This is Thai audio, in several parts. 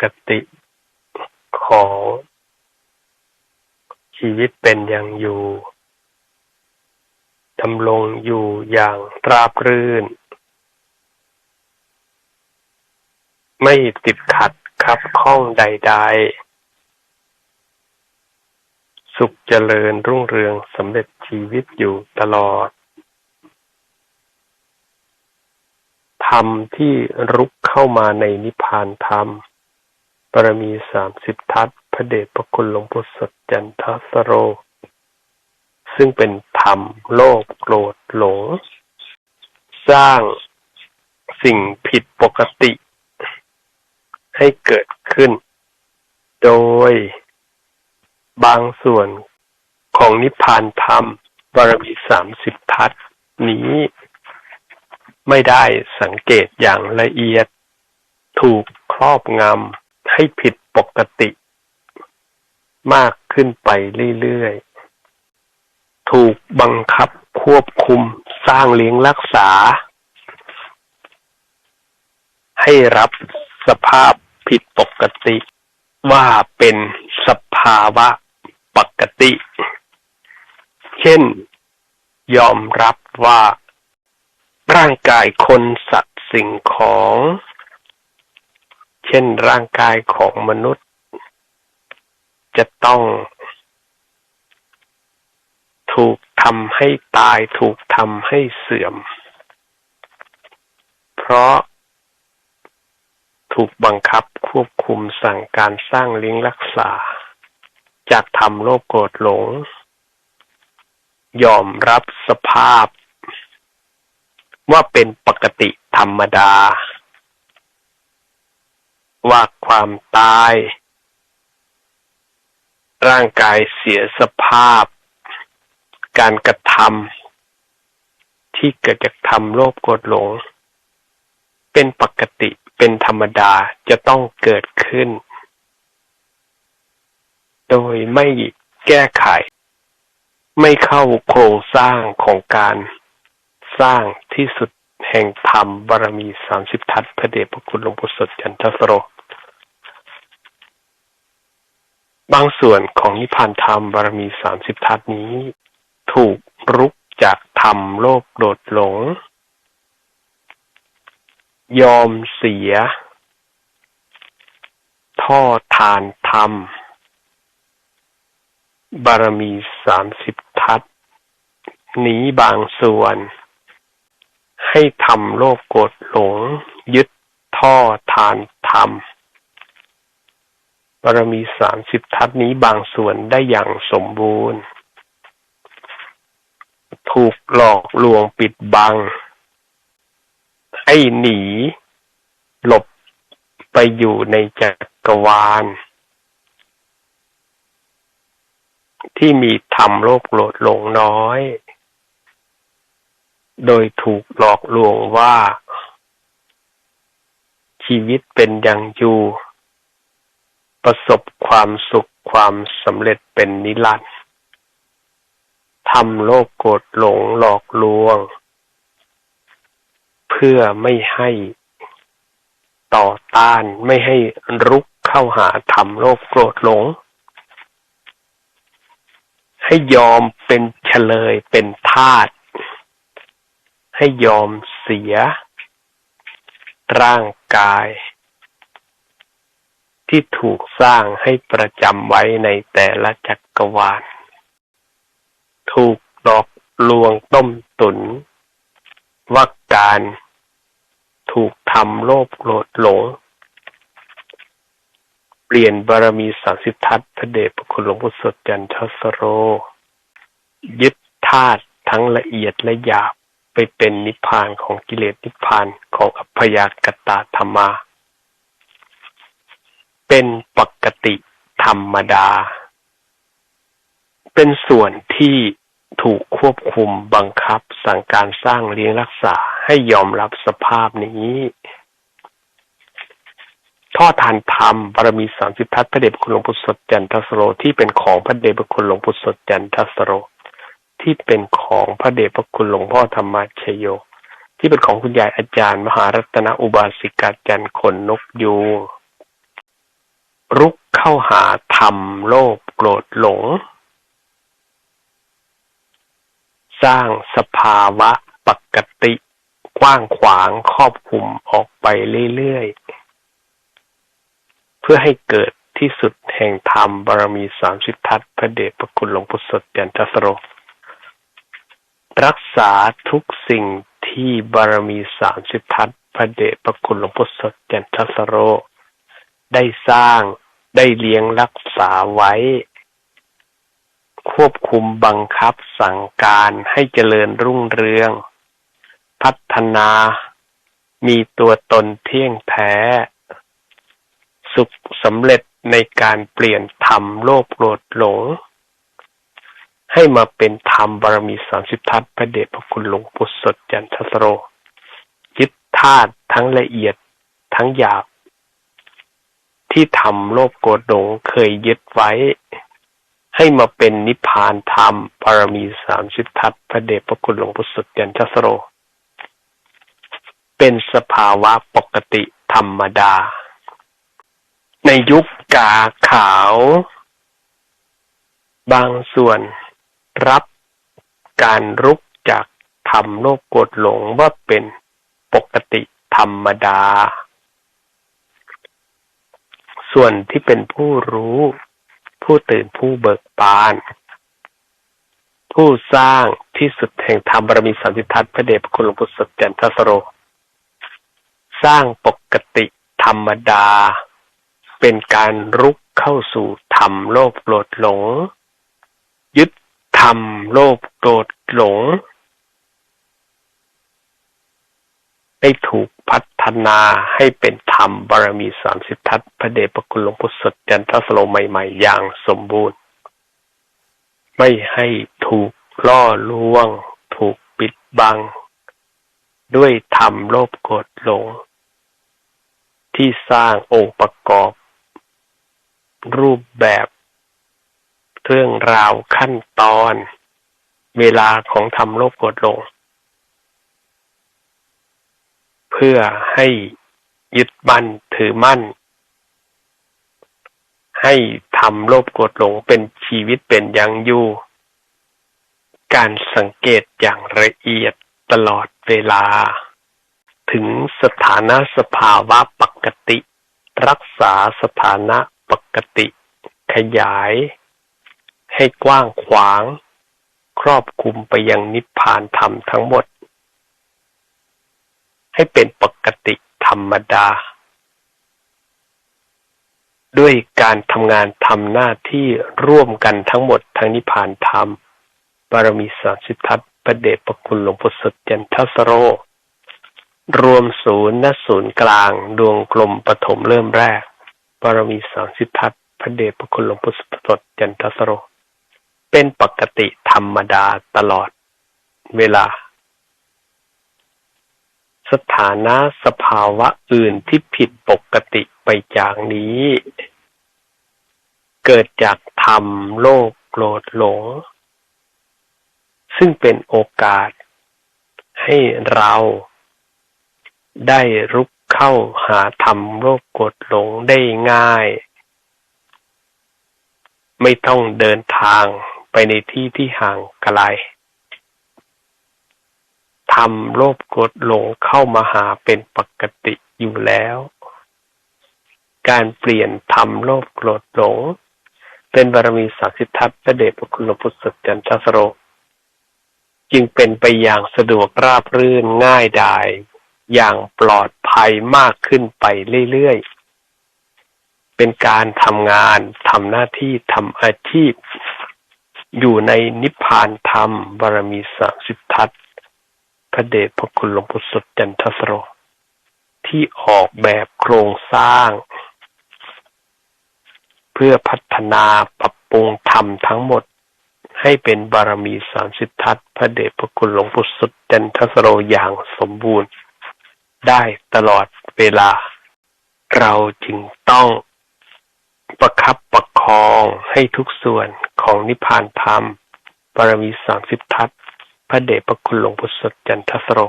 กติของชีวิตเป็นอย่างอยู่ดำรงอยู่อย่างราบรื่น ไม่ติดขัดขับข้องใด ๆ สุขเจริญรุ่งเรืองสำเร็จชีวิตอยู่ตลอดธรรมที่รุกเข้ามาในนิพพานธรรม ปรมีสามสิบทัศ พระเดชพระคุณหลวงปู่สดจันทสโร ซึ่งเป็นธรรมโลกโกรธหลง สร้างสิ่งผิดปกติ ให้เกิดขึ้น โดยบางส่วนของนิพพานธรรม บารมีสามสิบทัศนี้ไม่ได้สังเกตอย่างละเอียด ถูกครอบงำ ให้ผิดปกติมากขึ้นไปเรื่อยๆ ถูกบังคับควบคุมสร้างเลี้ยงรักษา ให้รับสภาพผิดปกติ ว่าเป็นสภาวะปกติ เช่น ยอมรับว่า ร่างกายคนสัตว์สิ่งของ เช่นร่างกายของมนุษย์ จะต้อง ถูกทำให้ตายถูกทำให้เสื่อม เพราะถูกบังคับควบคุมสั่งการสร้างลี้ยงรักษา จากทำโลภโกรธหลง ยอมรับสภาพ ว่าเป็นปกติธรรมดา ว่าความตาย ร่างกายเสียสภาพ การกระทำที่เกิดจากทำโลภโกรธหลง เป็นปกติเป็นธรรมดาจะต้องเกิดขึ้น โดยไม่แก้ไข ไม่เข้าโครงสร้างของการสร้างที่สุดแห่งธรรมบารมีสามสิบทัศพระเดชพระคุณหลวงปู่สดจันทสโร บางส่วนของนิพพานธรรมบารมีสามสิบทัศนี้ ถูกรุกจากธรรมโลกโดดหลง ยอมเสีย ท่อทานธรรม บารมีสามสิบทัศนี้บางส่วน ให้ทำโลภโกรธหลง ยึดท่อทานธรรม บารมีสามสิบทัศนี้บางส่วนได้อย่างสมบูรณ์ ถูกหลอกลวงปิดบัง ให้หนี หลบไปอยู่ในจักรวาล ที่มีธรรมโลภโกรธหลงน้อย โดยถูกหลอกลวงว่า ชีวิตเป็นอย่างอยู่ ประสบความสุขความสำเร็จเป็นนิรันดร์ทำโลภโกรธหลงหลอกลวง เพื่อไม่ให้ต่อต้านไม่ให้รุกเข้าหาธรรมโลภโกรธหลง ให้ยอมเป็นเฉลยเป็นทาสให้ยอมเสีย ร่างกาย ที่ถูกสร้างให้ประจำไว้ในแต่ละจักรวาล ถูกหลอกลวงต้มตุนว่าการถูกทำโลภโกรธหลง เปลี่ยนบารมีสามสิบทัศพระเดชพระคุณหลวงพ่อสดจันทสโร ยึดธาตุทั้งละเอียดและหยาบไปเป็นนิพพานของกิเลสนิพพานของอัพยากตาธรรมา เป็นปกติธรรมดา เป็นส่วนที่ถูกควบคุมบังคับสั่งการสร้างเลี้ยงรักษาให้ยอมรับสภาพนี้ท่อทานธรรมบารมีสามสิบทัศพระเดชคุณหลวงปู่สดจันทสโรที่เป็นของพระเดชพระคุณหลวงปู่สดจันทสโร ที่เป็นของพระเดชพระคุณหลวงพ่อธรรมชโย ที่เป็นของคุณยายอาจารย์ มหารัตนอุบาสิกาจันทร์ขนนกยูง รุกเข้าหาธรรมโลภโกรธหลง สร้างสภาวะปกติกว้างขวางครอบคลุมออกไปเรื่อยๆ เพื่อให้เกิดที่สุดแห่งธรรมบารมีสามสิบทัศพระเดชพระคุณหลวงพุทธสดยันทสโร รักษาทุกสิ่งที่บารมีสามสิบทัศพระเดชพระคุณหลวงพุทธสดยันทสโร ได้สร้าง ได้เลี้ยงรักษาไว้ ควบคุมบังคับสั่งการให้เจริญรุ่งเรือง พัฒนา มีตัวตนเที่ยงแท้ สุขสำเร็จในการเปลี่ยนธรรมโลภโกรธหลง ให้มาเป็นธรรมบารมีสามสิบทัศพระเดชพระคุณหลวงปู่สดยันทสโร ยึดธาตุทั้งละเอียดทั้งหยาบ ที่ทำโลภโกรธหลงเคยยึดไว้ ให้มาเป็นนิพพานธรรมบารมีสามสิบทัศพระเดชพระคุณหลวงปู่สดยันทสโร เป็นสภาวะปกติธรรมดา ในยุคกาขาว บางส่วนรับการรุกจากธรรมโลกกดหลงว่าเป็นปกติธรรมดา ส่วนที่เป็นผู้รู้ ผู้ตื่นผู้เบิกบาน ผู้สร้างที่สุดแห่งธรรมบารมีสัมพิทัศน์พระเดชพระคุณหลวงพุทธสจันทสโร สร้างปกติธรรมดา เป็นการรุกเข้าสู่ธรรมโลภโกรธหลง ยึดธรรมโลภโกรธหลง ได้ถูกพัฒนาให้เป็นธรรมบารมีสามสิบทัศพระเดชพระคุณหลวงพุทธสดจันทสโลใหม่ ๆ อย่างสมบูรณ์ ไม่ให้ถูกล่อลวง ถูกปิดบัง ด้วยธรรมโลภโกรธหลง ที่สร้างองค์ประกอบ รูปแบบเรื่องราวขั้นตอน เวลาของทำโลภกดลง เพื่อให้ยึดมั่นถือมั่น ให้ทำโลภโกดหลงเป็นชีวิตเป็นยังอยู่ การสังเกตอย่างละเอียดตลอดเวลา ถึงสถานะสภาวะปกติ รักษาสถานะปกติ ขยาย ให้กว้างขวาง ครอบคลุมไปยังนิพพานธรรมทั้งหมด ให้เป็นปกติธรรมดา ด้วยการทำงานทำหน้าที่ร่วมกันทั้งหมดทั้งนิพพานธรรม บารมีสามสิทัตประเดชประคุณหลวงพุทธจันทสโร รวมศูนย์ณศูนย์กลาง ดวงกลมปฐมเริ่มแรก บารมีสามสิทัศพระเดชพระคุณหลวงพุทธสดจันทสโร เป็นปกติธรรมดาตลอดเวลา สถานะสภาวะอื่นที่ผิดปกติไปจากนี้ เกิดจากธรรมโลกโกรธหลง ซึ่งเป็นโอกาส ให้เราได้รุกเข้าหาธรรมโลกกดหลงได้ง่าย ไม่ต้องเดินทางไปในที่ที่ห่างไกล ทำโลภกดหลงเข้ามาหาเป็นปกติอยู่แล้ว การเปลี่ยนทำโลภโกรธหลง เป็นบารมีสักสิทธัตพระเดชพระคุณหลวงพุทธจันทสโร จึงเป็นไปอย่างสะดวกราบรื่นง่ายดายอย่างปลอดภัยมากขึ้นไปเรื่อยๆ เป็นการทำงานทำหน้าที่ทำอาชีพ อยู่ในนิพพานธรรมบารมีสามสิบทัศพ ระเดชพระคุณหลวงปู่สดจันทสโร ที่ออกแบบโครงสร้าง เพื่อพัฒนาปรับปรุงธรรมทั้งหมดให้เป็นบารมีสามสิบทัศพระเดชพระคุณหลวงปู่สดจันทสโรอย่างสมบูรณ์ ได้ตลอดเวลา เราจึงต้องประคับประคองให้ทุกส่วนของนิพพานธรรม บารมีสามสิบทัศ พระเดชพระคุณหลวงพุทธจันทสโร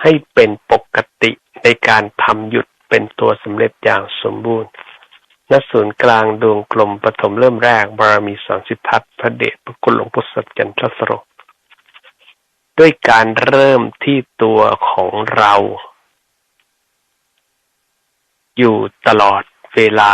ให้เป็นปกติในการทำหยุดเป็นตัวสำเร็จอย่างสมบูรณ์ณศูนย์กลางดวงกลมปฐมเริ่มแรกบารมีสามสิบทัศพระเดชพระคุณหลวงพุทธจันทสโร ด้วยการเริ่มที่ตัวของเรา อยู่ตลอดเวลา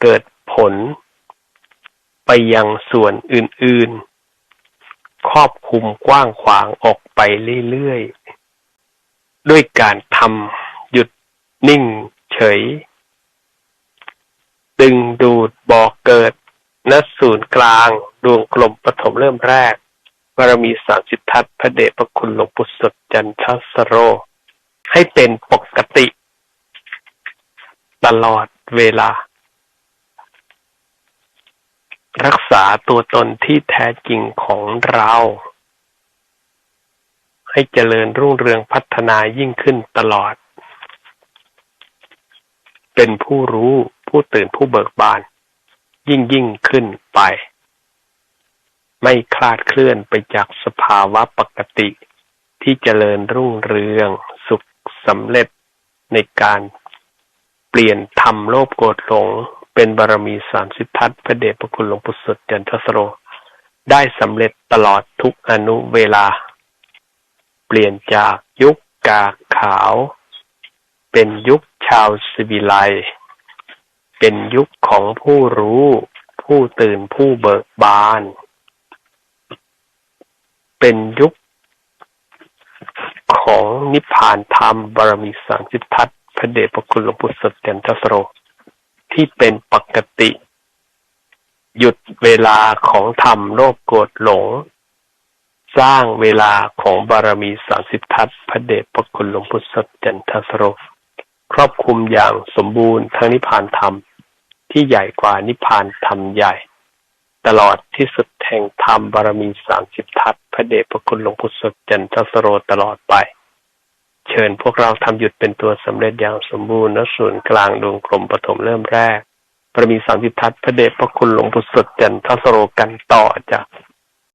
เกิดผล ไปยังส่วนอื่น ๆ ครอบคุมกว้างขวางออกไปเรื่อย ๆ ด้วยการทำหยุดนิ่งเฉย ดึงดูดบอกเกิดณศูนย์กลาง ดวงกลมปฐมเริ่มแรกบารมีสามสิบทัศน์พระเดชพระคุณหลวงปู่สดจันทสโร ให้เป็นปกติ ตลอดเวลา รักษาตัวตนที่แท้จริงของเรา ให้เจริญรุ่งเรืองพัฒนายิ่งขึ้นตลอด เป็นผู้รู้ผู้ตื่นผู้เบิกบาน ยิ่งยิ่งขึ้นไป ไม่คลาดเคลื่อนไปจากสภาวะปกติที่เจริญรุ่งเรืองสุขสำเร็จในการเปลี่ยนธรรมโลภโกรธหลง เป็นบารมีสามสิบทัศพระเดชพระคุณหลวงปู่สุดจันทสโร ได้สำเร็จตลอดทุกอนุเวลา เปลี่ยนจากยุคกาขาว เป็นยุคชาวสิวิไล เป็นยุคของผู้รู้ ผู้ตื่นผู้เบิกบาน เป็นยุคของนิพพานธรรมบารมีสามสิบทัศพระเดชพระคุณหลวงปู่สดจันทสโร ที่เป็นปกติ หยุดเวลาของธรรมโลภโกรธหลง สร้างเวลาของบารมีสามสิบทัศพระเดชพระคุณหลวงปู่สดจันทสโรครอบคลุมอย่างสมบูรณ์ทั้งนิพพานธรรม ที่ใหญ่กว่านิพพานธรรมใหญ่ ตลอดที่สุดแห่งธรรมบารมีสามสิบทัศพระเดชพระคุณหลวงปู่สดจันทสโรตลอดไป เชิญพวกเราทำหยุดเป็นตัวสำเร็จอย่างสมบูรณ์ณศูนย์กลางดวงกลมปฐมเริ่มแรก ประมีสามสิบทัศน์พระเดชพระคุณหลวงปู่สดจันทสโรกันต่อจาก